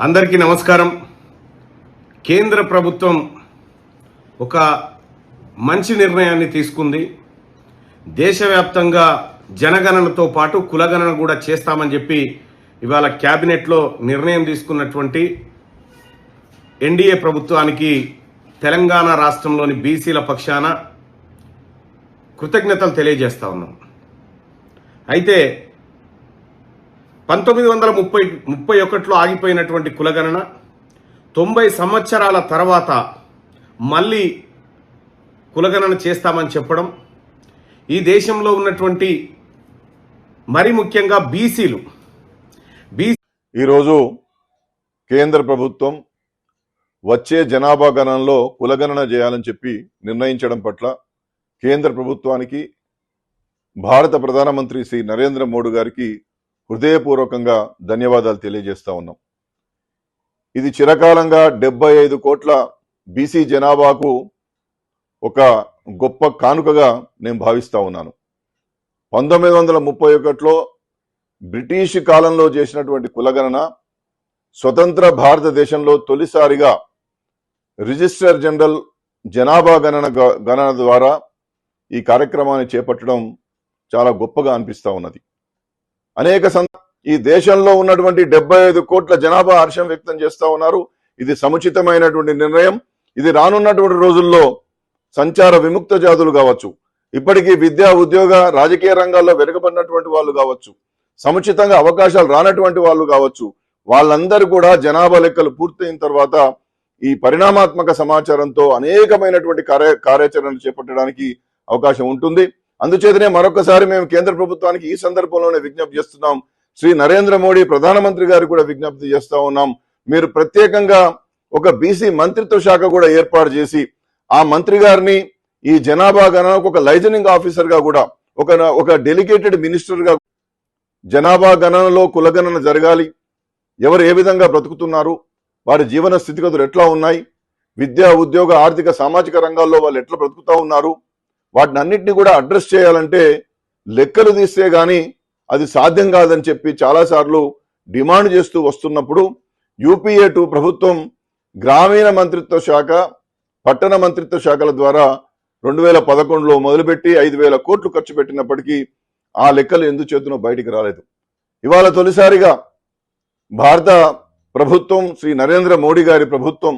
అందరికీ నమస్కారం. కేంద్ర ప్రభుత్వం ఒక మంచి నిర్ణయాన్ని తీసుకుంది. దేశవ్యాప్తంగా జనగణనతో పాటు కులగణన కూడా చేస్తామని చెప్పి ఇవాళ క్యాబినెట్లో నిర్ణయం తీసుకున్నటువంటి ఎన్డీఏ ప్రభుత్వానికి తెలంగాణ రాష్ట్రంలోని బీసీల పక్షాన కృతజ్ఞతలు తెలియజేస్తా ఉన్నాం. అయితే పంతొమ్మిది వందల ముప్పై ముప్పై ఒకటిలో ఆగిపోయినటువంటి కులగణన తొంభై సంవత్సరాల తర్వాత మళ్ళీ కులగణన చేస్తామని చెప్పడం ఈ దేశంలో ఉన్నటువంటి మరి ముఖ్యంగా బీసీలు బీ ఈరోజు కేంద్ర ప్రభుత్వం వచ్చే జనాభా గణనలో కులగణన చేయాలని చెప్పి నిర్ణయించడం పట్ల కేంద్ర ప్రభుత్వానికి భారత ప్రధానమంత్రి శ్రీ నరేంద్ర మోడీ గారికి హృదయపూర్వకంగా ధన్యవాదాలు తెలియజేస్తా ఉన్నాం. ఇది చిరకాలంగా డెబ్బై ఐదు కోట్ల బీసీ జనాభాకు ఒక గొప్ప కానుకగా నేను భావిస్తా ఉన్నాను. పంతొమ్మిది వందల ముప్పై ఒకటిలో బ్రిటిష్ కాలంలో చేసినటువంటి కులగణన స్వతంత్ర భారతదేశంలో తొలిసారిగా రిజిస్టర్ జనరల్ జనాభా గణన గ- గణన ద్వారా ఈ కార్యక్రమాన్ని చేపట్టడం చాలా గొప్పగా అనిపిస్తూ ఉన్నది. అనేక సం ఈ దేశంలో ఉన్నటువంటి డెబ్బై ఐదు కోట్ల జనాభా హర్షం వ్యక్తం చేస్తా ఉన్నారు. ఇది సముచితమైనటువంటి నిర్ణయం. ఇది రానున్నటువంటి రోజుల్లో సంచార విముక్త జాతులు కావచ్చు. ఇప్పటికీ విద్యా ఉద్యోగ రాజకీయ రంగాల్లో వెనుకబడినటువంటి వాళ్ళు కావచ్చు. సముచితంగా అవకాశాలు రానటువంటి వాళ్ళు కావచ్చు. వాళ్ళందరూ కూడా జనాభా లెక్కలు పూర్తయిన తర్వాత ఈ పరిణామాత్మక సమాచారంతో అనేకమైనటువంటి కార్య కార్యాచరణ చేపట్టడానికి అవకాశం ఉంటుంది. అందుచేతనే మరొకసారి మేము కేంద్ర ప్రభుత్వానికి ఈ సందర్భంలోనే విజ్ఞప్తి చేస్తున్నాం. శ్రీ నరేంద్ర మోడీ ప్రధానమంత్రి గారు కూడా విజ్ఞప్తి చేస్తా ఉన్నాం. మీరు ప్రత్యేకంగా ఒక బీసీ మంత్రిత్వ శాఖ కూడా ఏర్పాటు చేసి ఆ మంత్రి గారిని ఈ జనాభా గణనకు ఒక లైజనింగ్ ఆఫీసర్గా కూడా ఒక ఒక డెలిగేటెడ్ మినిస్టర్గా జనాభా గణనలో కులగణన జరగాలి. ఎవరు ఏ విధంగా బ్రతుకుతున్నారు? వారి జీవన స్థితిగతులు ఎట్లా ఉన్నాయి? విద్యా ఉద్యోగ ఆర్థిక సామాజిక రంగాల్లో వాళ్ళు ఎట్లా బ్రతుకుతా ఉన్నారు? వాటిని అన్నింటినీ కూడా అడ్రస్ చేయాలంటే లెక్కలు తీస్తే కానీ అది సాధ్యం కాదని చెప్పి చాలాసార్లు డిమాండ్ చేస్తూ వస్తున్నప్పుడు యూపీఏ టూ ప్రభుత్వం గ్రామీణ మంత్రిత్వ శాఖ పట్టణ మంత్రిత్వ శాఖల ద్వారా రెండు వేల పదకొండులో మొదలుపెట్టి ఐదు వేల కోట్లు ఖర్చు పెట్టినప్పటికీ ఆ లెక్కలు ఎందు చేతునో బయటికి రాలేదు. ఇవాళ తొలిసారిగా భారత ప్రభుత్వం శ్రీ నరేంద్ర మోడీ గారి ప్రభుత్వం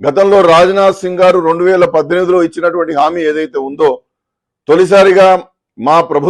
గతంలో రాజ్నాథ్ సింగ్ గారు రెండు వేల పద్దెనిమిదిలో ఇచ్చినటువంటి హామీ ఏదైతే ఉందో తొలిసారిగా మా ప్రభు